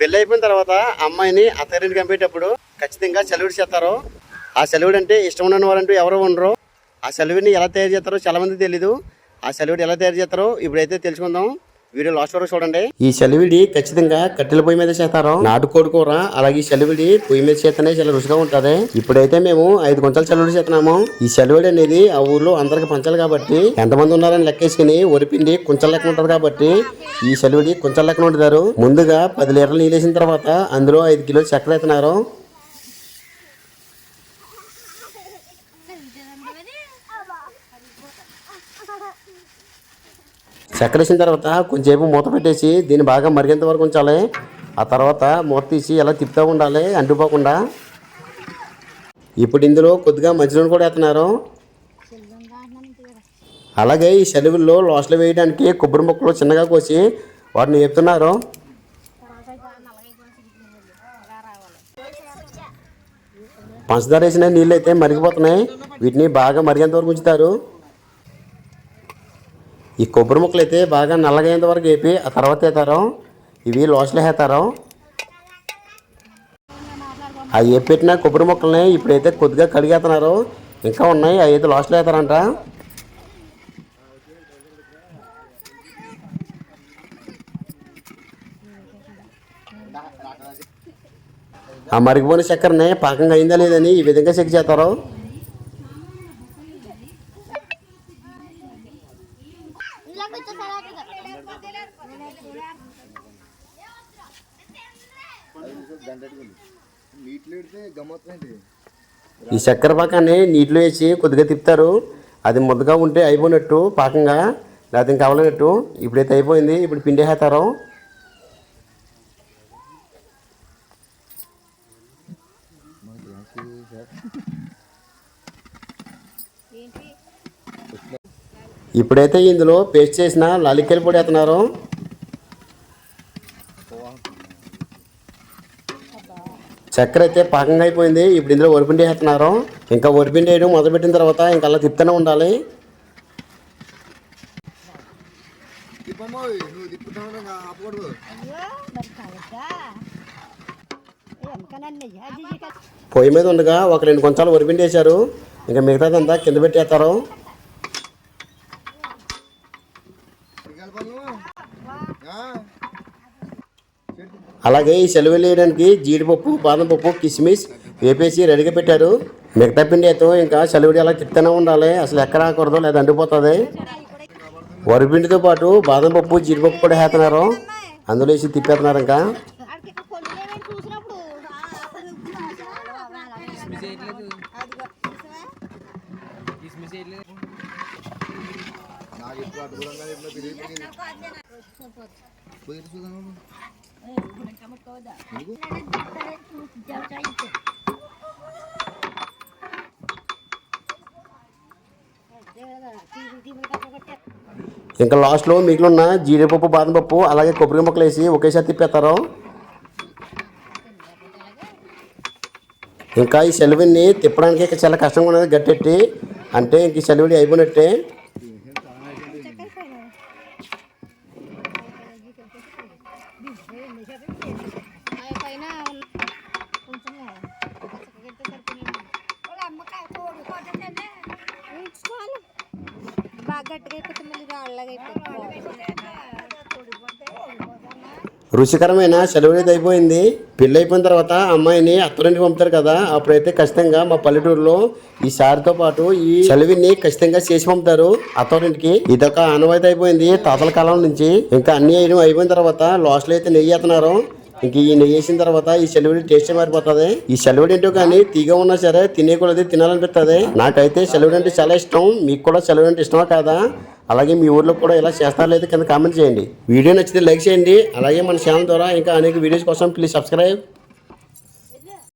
పెళ్ళి అయిపోయిన తర్వాత అమ్మాయిని అత్తగారింటికి పంపేటప్పుడు ఖచ్చితంగా సెలవుడు చేస్తారు. ఆ సెలవుడు అంటే ఇష్టం ఉన్న వారంటూ ఎవరు ఉండరు. ఆ సెలవుని ఎలా తయారు చేస్తారో చాలామంది తెలీదు. ఆ సెలవుడు ఎలా తయారు చేస్తారో ఇప్పుడైతే తెలుసుకుందాం. వీడియో లాస్ట్ వరకు చూడండి. ఈ సెలవిడి ఖచ్చితంగా కట్టెల పొయ్యి మీద చేస్తారు. నాటుకోడి కూర అలాగే ఈ సెలవిడి పొయ్యి మీద చేస్తేనే చాలా రుచిగా ఉంటది. ఇప్పుడైతే మేము ఐదు కొంచెలు సెలవుడు చేస్తున్నాము. ఈ చలివిడి అనేది ఆ ఊర్లో అందరికి పంచాలి కాబట్టి ఎంతమంది ఉన్నారని లెక్కేసుకుని ఒరిపిండి కొంచెం లెక్క ఉంటది కాబట్టి ఈ సెలవుడి కొంచెం లెక్కన ఉంటారు ముందుగా పది లీటర్లు నీళ్ళు వేసిన తర్వాత అందులో ఐదు కిలోలు చక్కెర ఎత్తున్నారు చక్కెర వేసిన తర్వాత కొంచెంసేపు మూత పెట్టేసి దీన్ని బాగా మరిగేంత వరకు ఉంచాలి. ఆ తర్వాత మూత తీసి ఇలా తిప్పుతూ ఉండాలి అంటుపోకుండా ఇప్పుడు ఇందులో కొద్దిగా మంచినూనె కూడా వేస్తున్నారు. అలాగే ఈ సెలవుల్లో లోసలు వేయడానికి కొబ్బరి ముక్కలు చిన్నగా కోసి వాటిని చెప్తున్నారు పంచదార వేసిన నీళ్ళు అయితే మరిగిపోతున్నాయి. వీటిని బాగా మరిగేంత వరకు ఉంచుతారు. ఈ కొబ్బరి ముక్కలు అయితే బాగా నల్లగైనంత వరకు వేపి ఆ తర్వాత వేతారం ఇవి లోసలు వేతారం అవి వేపెట్టిన కొబ్బరి ముక్కల్ని ఇప్పుడైతే కొద్దిగా కడిగేస్తున్నారు. ఇంకా ఉన్నాయి అవి అయితే లోసలు వేస్తారంట. ఆ మరిగిపోయిన చక్కెరని పాకంగా అయిందా లేదని ఈ విధంగా చెక్ చేస్తారు. ఈ చక్కెర పాకాన్ని నీటిలో వేసి కొద్దిగా తిప్పుతారు. అది ముద్దగా ఉంటే అయిపోయినట్టు పాకంగా. లేకపోతే ఇంకా అవ్వలేనట్టు. ఇప్పుడైతే అయిపోయింది. ఇప్పుడు పిండేసేస్తారు ఇప్పుడైతే ఇందులో పేస్ట్ చేసిన లాలిక్కల పొడి వేస్తున్నారు. చక్కెర అయితే పాకంగా అయిపోయింది. ఇప్పుడు ఇందులో వరిపిండి వేస్తున్నారు. ఇంకా వరిపిండి వేయడం మొదలుపెట్టిన తర్వాత ఇంకా అలా తిప్పుతూనే ఉండాలి. పొయ్యి మీద ఉండగా ఒక రెండు కొంచాలు వరిపిండి వేశారు. ఇంకా మిగతాదంతా కింద పెట్టేస్తారు. పన్ను అలాగే ఈ సెలవులు వేయడానికి జీడిపప్పు బాదం పప్పు కిస్మిస్ వేపేసి రెడీగా పెట్టారు. మిగతా పిండి అయితే ఇంకా సెలవుడి అలా తిప్పుతూనే ఉండాలి. అసలు ఎక్కడ ఆకూడదు లేదా అండిపోతుంది. వరిపిండితో పాటు బాదం పప్పు జీడిపప్పు కూడా వేస్తున్నారు. అందులో వేసి తిప్పేస్తున్నారు ఇంకా. నాకు ఇంకా లాస్ట్లో మిగిలిన జీడిపప్పు బాదం పప్పు అలాగే కొబ్బరి ముక్కలు వేసి ఒకేసారి తిప్పేస్తారు? ఇంకా ఈ సెలవుని తిప్పడానికి ఇంకా చాలా కష్టంగా ఉన్నది గట్టెట్టి. అంటే ఇంక ఈ అయిపోయినట్టే. పైన కొంచెం ఉంచుకోవాలి బాగా గట్టిగా అయిపోతే మళ్ళీ రాళ్ళగా అయిపోతుంది రుచికరమైన సెలవు అయిపోయింది. పెళ్ళి అయిపోయిన తర్వాత అమ్మాయిని అత్తరింటికి పంపుతారు కదా అప్పుడైతే ఖచ్చితంగా మా పల్లెటూరులో ఈ సారితో పాటు ఈ సెలవిని ఖచ్చితంగా చేసి పంపుతారు అత్తరింటికి ఇదొక ఆనవాయితీ అయిపోయింది. తాతల కాలం నుంచి ఇంకా అన్ని అయిన అయిపోయిన తర్వాత లాస్ట్లో అయితే నెయ్యి ఎత్తన్నారు ఇంక ఈ వేసిన తర్వాత ఈ సెలవుడి టేస్ట్ మారిపోతుంది. ఈ సెలవుడి ఏంటో కానీ తీగ ఉన్నా సరే తినేకూడదు తినాలనిపిస్తుంది నాకైతే సెలవుడి అంటే చాలా ఇష్టం. మీకు కూడా సెలవుడి అంటే ఇష్టమా కాదా? అలాగే మీ ఊర్లో కూడా ఇలా చేస్తారా లేదా కింద కామెంట్ చేయండి. వీడియో నచ్చితే లైక్ చేయండి. అలాగే మన ఛానల్ ద్వారా ఇంకా అనేక వీడియోస్ కోసం ప్లీజ్ సబ్స్క్రైబ్.